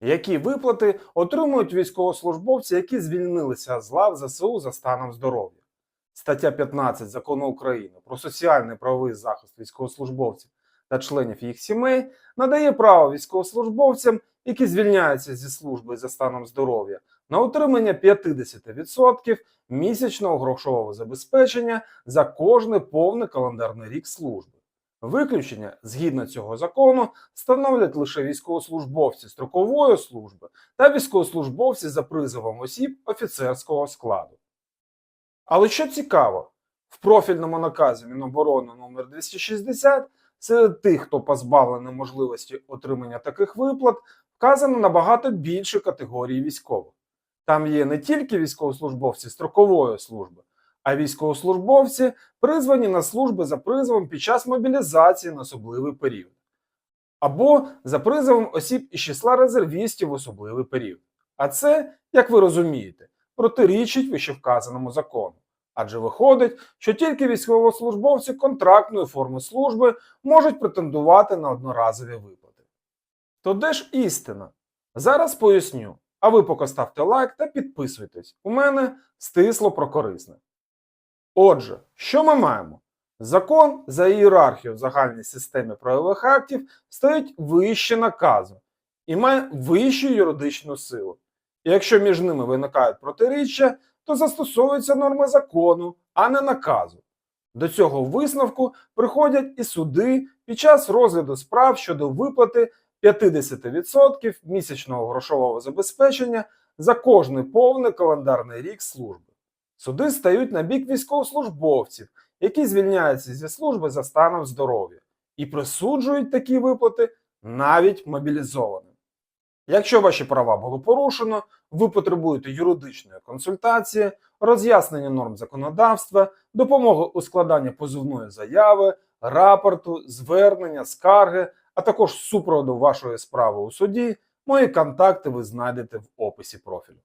Які виплати отримують військовослужбовці, які звільнилися з лав ЗСУ за станом здоров'я? Стаття 15 Закону України про соціальний правовий захист військовослужбовців та членів їх сімей надає право військовослужбовцям, які звільняються зі служби за станом здоров'я, на отримання 50% місячного грошового забезпечення за кожний повний календарний рік служби. Виключення згідно цього закону становлять лише військовослужбовці строкової служби та військовослужбовці за призовом осіб офіцерського складу. Але що цікаво, в профільному наказі Міноборони номер 260 серед тих, хто позбавлений можливості отримання таких виплат, вказано набагато більше категорій військових. Там є не тільки військовослужбовці строкової служби, а військовослужбовці, призвані на служби за призовом під час мобілізації на особливий період, або за призовом осіб із числа резервістів в особливий період. А це, як ви розумієте, протирічить вищевказаному закону. Адже виходить, що тільки військовослужбовці контрактної форми служби можуть претендувати на одноразові виплати. То де ж істина? Зараз поясню. А ви поки ставте лайк та підписуйтесь. У мене стисло про корисне. Отже, що ми маємо? Закон за ієрархію в загальній системі правових актів стоїть вище наказу і має вищу юридичну силу. І якщо між ними виникають протиріччя, то застосовуються норми закону, а не наказу. До цього висновку приходять і суди під час розгляду справ щодо виплати 50% місячного грошового забезпечення за кожний повний календарний рік служби. Суди стають на бік військовослужбовців, які звільняються зі служби за станом здоров'я, і присуджують такі виплати навіть мобілізованим. Якщо ваші права було порушено, ви потребуєте юридичної консультації, роз'яснення норм законодавства, допомоги у складанні позовної заяви, рапорту, звернення, скарги, а також супроводу вашої справи у суді, мої контакти ви знайдете в описі профілю.